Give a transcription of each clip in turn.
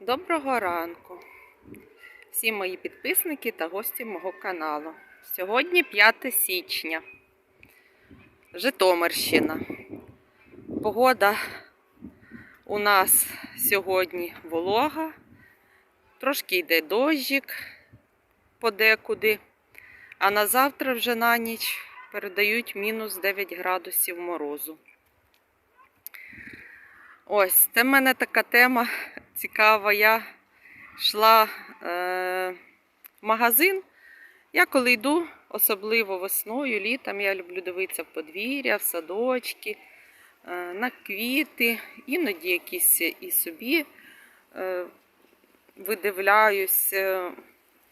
Доброго ранку, всі мої підписники та гості мого каналу. Сьогодні 5 січня, Житомирщина. Погода у нас сьогодні волога, трошки йде дощик подекуди, а на завтра вже на ніч передають мінус 9 градусів морозу. Ось, це в мене така тема цікава. Я йшла е, в магазин. Я коли йду, особливо весною, літом, я люблю дивитися в подвір'я, в садочки, е, на квіти, іноді якісь і собі е, видивляюсь,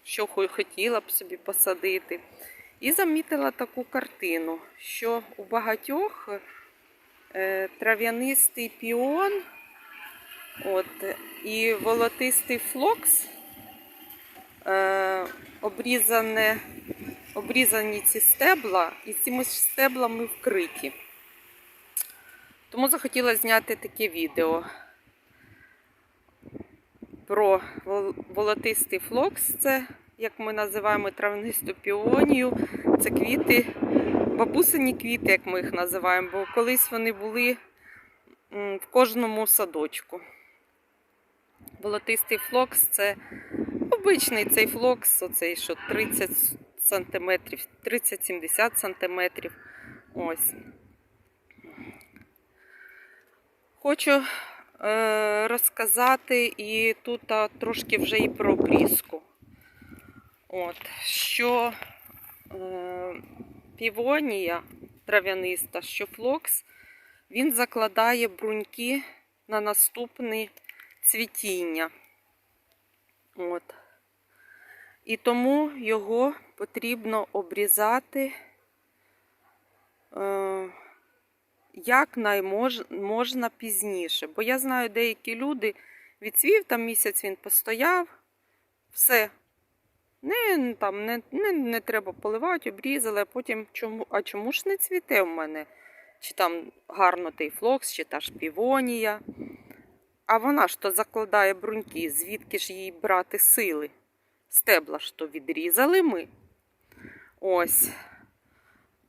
що хотіла б собі посадити. І замітила таку картину, що у багатьох трав'янистий піон от, і волотистий флокс, е, обрізане, обрізані ці стебла, і цими стеблами вкриті. Тому захотіла зняти таке відео про волотистий флокс. Це, як ми називаємо травнисту піонію. Це квіти, бабусині квіти, як ми їх називаємо, бо колись вони були в кожному садочку. Волотистий флокс це обичний цей флокс, оцей, що 30 сантиметрів, 30-70 сантиметрів. Ось. Хочу е, розказати і тут трошки вже і про обрізку. От, що е, півонія трав'яниста, що флокс, він закладає бруньки на наступне цвітіння. От. І тому його потрібно обрізати е, як можна пізніше. Бо я знаю, деякі люди відцвів, там місяць він постояв, все. Не, там, не, не, не треба поливати, обрізали, а потім чому, а чому ж не цвіте в мене? Чи там гарно той флокс, чи та ж півонія. А вона ж то закладає бруньки, звідки ж їй брати сили? Стебла ж то відрізали ми. Ось.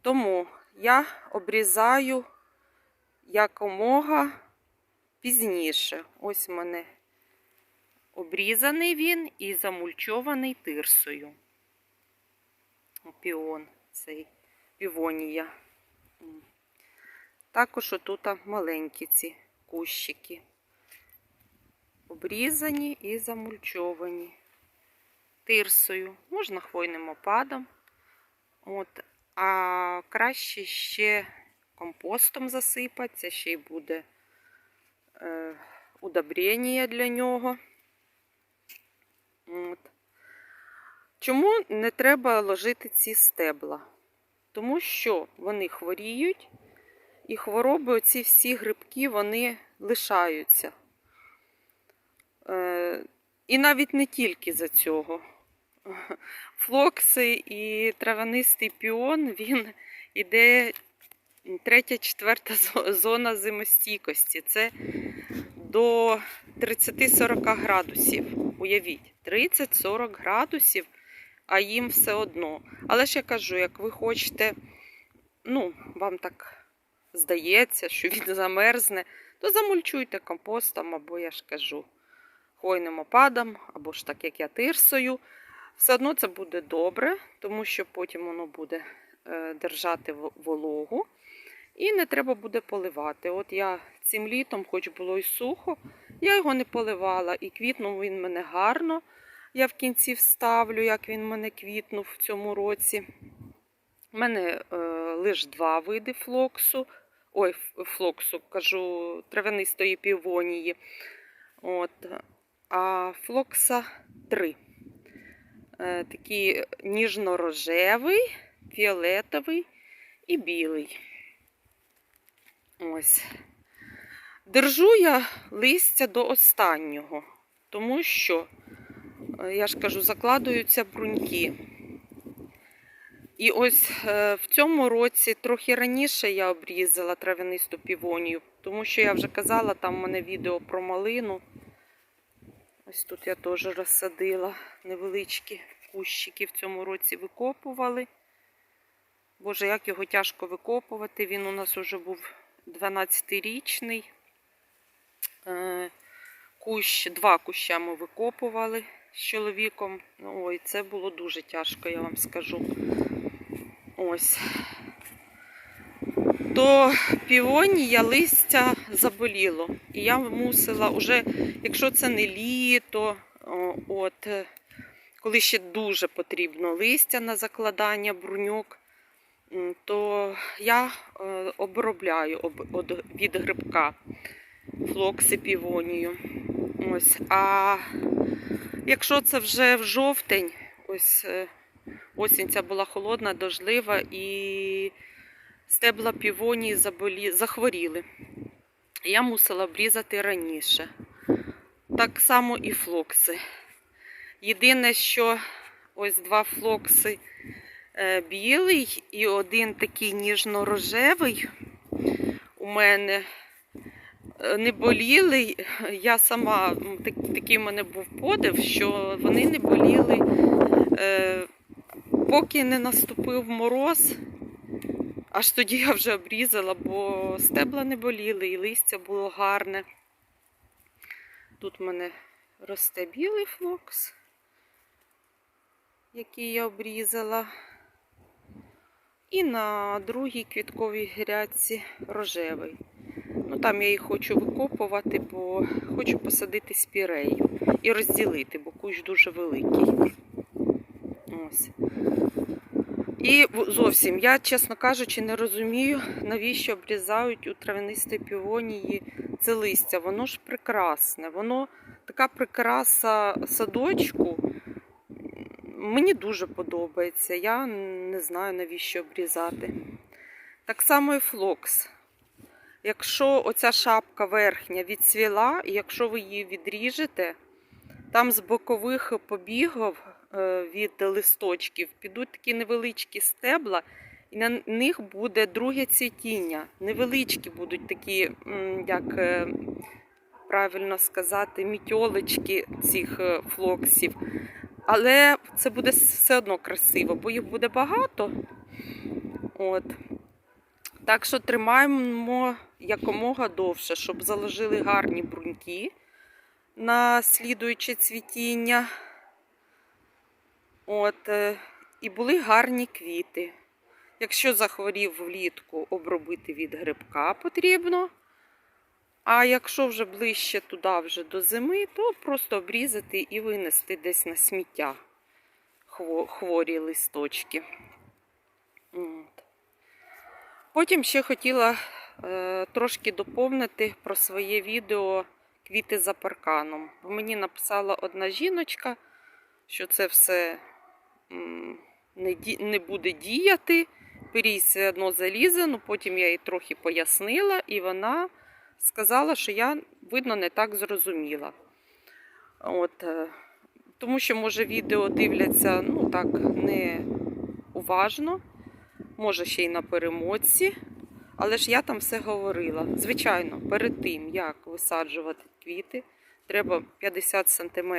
Тому я обрізаю якомога пізніше. Ось в мене обрізаний він і замульчований тирсою. Піон цей півонія. Також отут маленькі ці кущики. Обрізані і замульчовані тирсою, можна хвойним опадом. От. А краще ще компостом засипатися, ще й буде е, удобрення для нього. От. Чому не треба ложити ці стебла? Тому що вони хворіють, і хвороби, оці всі грибки, вони лишаються. Е, і навіть не тільки за цього. Флокси і травянистий піон, він іде третя, четверта зо- зона зимостійкості. Це до 30-40 градусів. Уявіть, 30-40 градусів, а їм все одно. Але ж я кажу, як ви хочете, ну, вам так здається, що він замерзне, то замульчуйте компостом, або я ж кажу, хвойним опадом, або ж так як я тирсою. Все одно це буде добре, тому що потім воно буде е, держати вологу. І не треба буде поливати. От я цим літом, хоч було й сухо, я його не поливала. І квітнув він мене гарно. Я в кінці вставлю, як він мене квітнув в цьому році. У мене е, лише два види флоксу. Ой, флоксу, кажу, травянистої півонії. От. А флокса три. Е, такий ніжно-рожевий, фіолетовий і білий. Ось. Держу я листя до останнього, тому що, е, я ж кажу, закладуються бруньки. І ось е, в цьому році трохи раніше я обрізала травянисту півонію, тому що я вже казала, там в мене відео про малину. Ось тут я теж розсадила невеличкі кущики в цьому році викопували. Боже, як його тяжко викопувати. Він у нас вже був 12-річний. Е, Кущ, два куща ми викопували з чоловіком. Ну, Ой, це було дуже тяжко, я вам скажу. Ось. То півонія листя заболіло. І я мусила уже, якщо це не літо, от, е, коли ще дуже потрібно листя на закладання бруньок, то я е, обробляю від грибка флокси півонію. Ось. А якщо це вже в жовтень, ось е, осінь ця була холодна, дождлива і стебла півонії заболі... захворіли. Я мусила обрізати раніше. Так само і флокси. Єдине, що ось два флокси е, білий і один такий ніжно-рожевий у мене не боліли. Я сама, так, такий в мене був подив, що вони не боліли, е, поки не наступив мороз. Аж тоді я вже обрізала, бо стебла не боліли і листя було гарне. Тут в мене росте білий флокс, який я обрізала. І на другій квітковій грядці рожевий. Ну, там я їх хочу викопувати, бо хочу посадити спірею і розділити, бо кущ дуже великий. Ось. І зовсім, я, чесно кажучи, не розумію, навіщо обрізають у травянистій півонії це листя. Воно ж прекрасне, воно така прикраса садочку. Мені дуже подобається. Я не знаю, навіщо обрізати. Так само і флокс. Якщо оця шапка верхня відцвіла, і якщо ви її відріжете, там з бокових побігів е, від листочків підуть такі невеличкі стебла, і на них буде друге цвітіння. Невеличкі будуть такі, як е, правильно сказати, мітьолочки цих е, флоксів. Але це буде все одно красиво, бо їх буде багато. От. Так що тримаємо якомога довше, щоб заложили гарні бруньки на слідуюче цвітіння. От, е, і були гарні квіти. Якщо захворів влітку, обробити від грибка потрібно. А якщо вже ближче туди вже до зими, то просто обрізати і винести десь на сміття хворі листочки. От. Потім ще хотіла е, трошки доповнити про своє відео квіти за парканом. Мені написала одна жіночка, що це все не, не буде діяти. Пирій все одно залізе, ну потім я їй трохи пояснила, і вона сказала, що я, видно, не так зрозуміла. От, е, тому що, може, відео дивляться ну так, не уважно, може ще й на перемотці. Але ж я там все говорила. Звичайно, перед тим, як висаджувати квіти, треба 50 см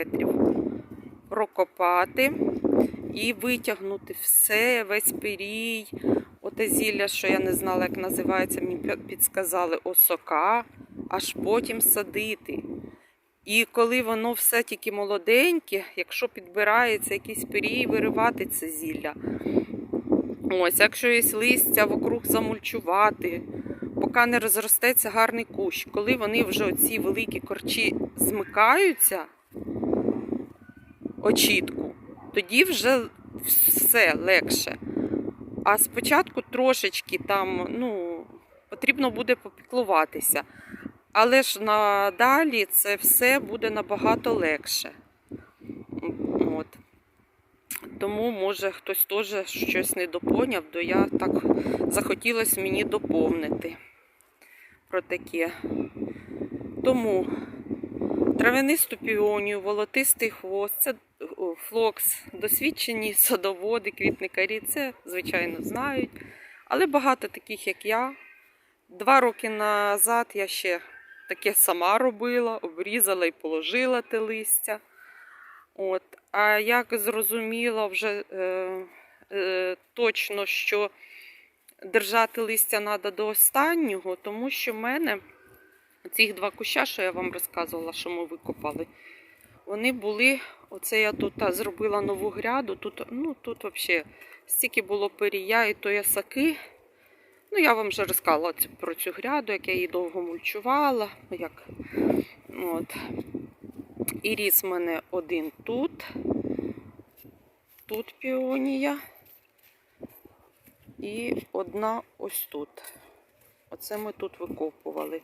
прокопати і витягнути все, весь пирій. Оте зілля, що я не знала, як називається, мені пі- підсказали осока, аж потім садити. І коли воно все тільки молоденьке, якщо підбирається якийсь пирій, виривати це зілля. Ось, якщо є листя вокруг замульчувати, поки не розростеться гарний кущ. Коли вони вже оці великі корчі змикаються, очітку, тоді вже все легше. А спочатку трошечки там, ну, потрібно буде попіклуватися. Але ж надалі це все буде набагато легше. Тому, може, хтось теж щось не допоняв, то я так захотілося мені доповнити про таке. Тому травянисту піонію, волотистий хвост, це флокс, досвідчені садоводи, квітникарі, це, звичайно, знають. Але багато таких, як я. Два роки назад я ще таке сама робила, обрізала і положила те листя. От. А як зрозуміла вже е, е, точно, що держати листя треба до останнього, тому що в мене ці два куща, що я вам розказувала, що ми викопали, вони були. Оце я тут зробила нову гряду. Тут, ну, тут взагалі стільки було перія і то ясаки. Ну, я вам вже розказала про цю гряду, як я її довго мульчувала. Як, от. І ріс в мене один тут. Тут піонія. І одна ось тут. Оце ми тут викопували.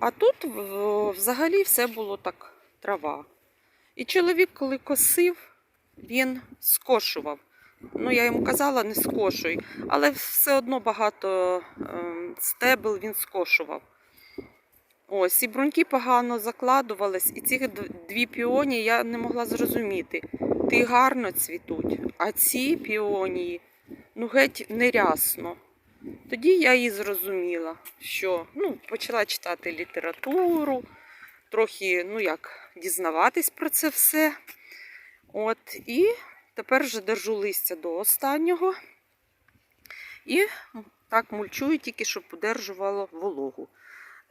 А тут взагалі все було так трава. І чоловік, коли косив, він скошував. Ну, я йому казала, не скошуй, але все одно багато ем, стебел він скошував. Ось, і бруньки погано закладувались, і ці дві піонії я не могла зрозуміти. Ти гарно цвітуть, а ці піонії, ну геть нерясно. Тоді я і зрозуміла, що ну, почала читати літературу, трохи, ну як, дізнаватись про це все. От, і тепер вже держу листя до останнього. І так мульчую, тільки щоб подержувало вологу.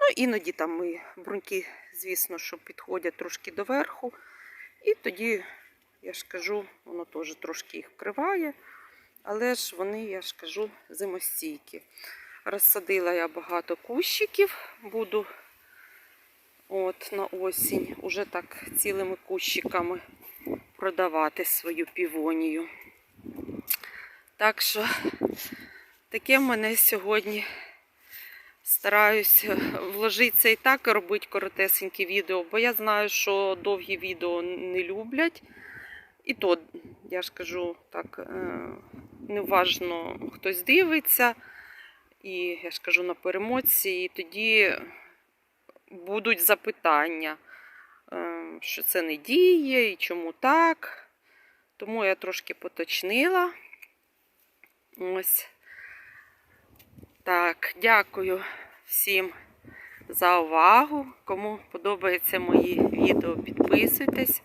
Ну, іноді там ми бруньки, звісно, що підходять трошки доверху. І тоді, я ж кажу, воно теж трошки їх вкриває. Але ж вони, я ж кажу, зимостійкі. Розсадила я багато кущиків, буду от на осінь уже так цілими кущиками продавати свою півонію. Так що таке в мене сьогодні стараюся вложитися і так і робити коротесенькі відео, бо я знаю, що довгі відео не люблять. І то, я ж кажу, так, е, неважно, хтось дивиться, і я ж кажу на перемоці, і тоді будуть запитання, е, що це не діє і чому так. Тому я трошки поточнила. Ось. Так, дякую всім за увагу. Кому подобаються мої відео, підписуйтесь,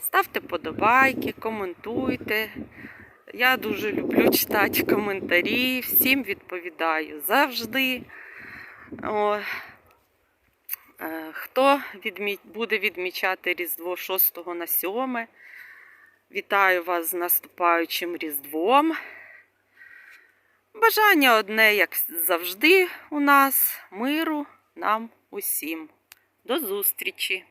ставте подобайки, коментуйте. Я дуже люблю читати коментарі, всім відповідаю завжди. О, е, хто відмі... буде відмічати Різдво 6 на 7, вітаю вас з наступаючим Різдвом. Бажання одне, як завжди, у нас миру нам усім. До зустрічі!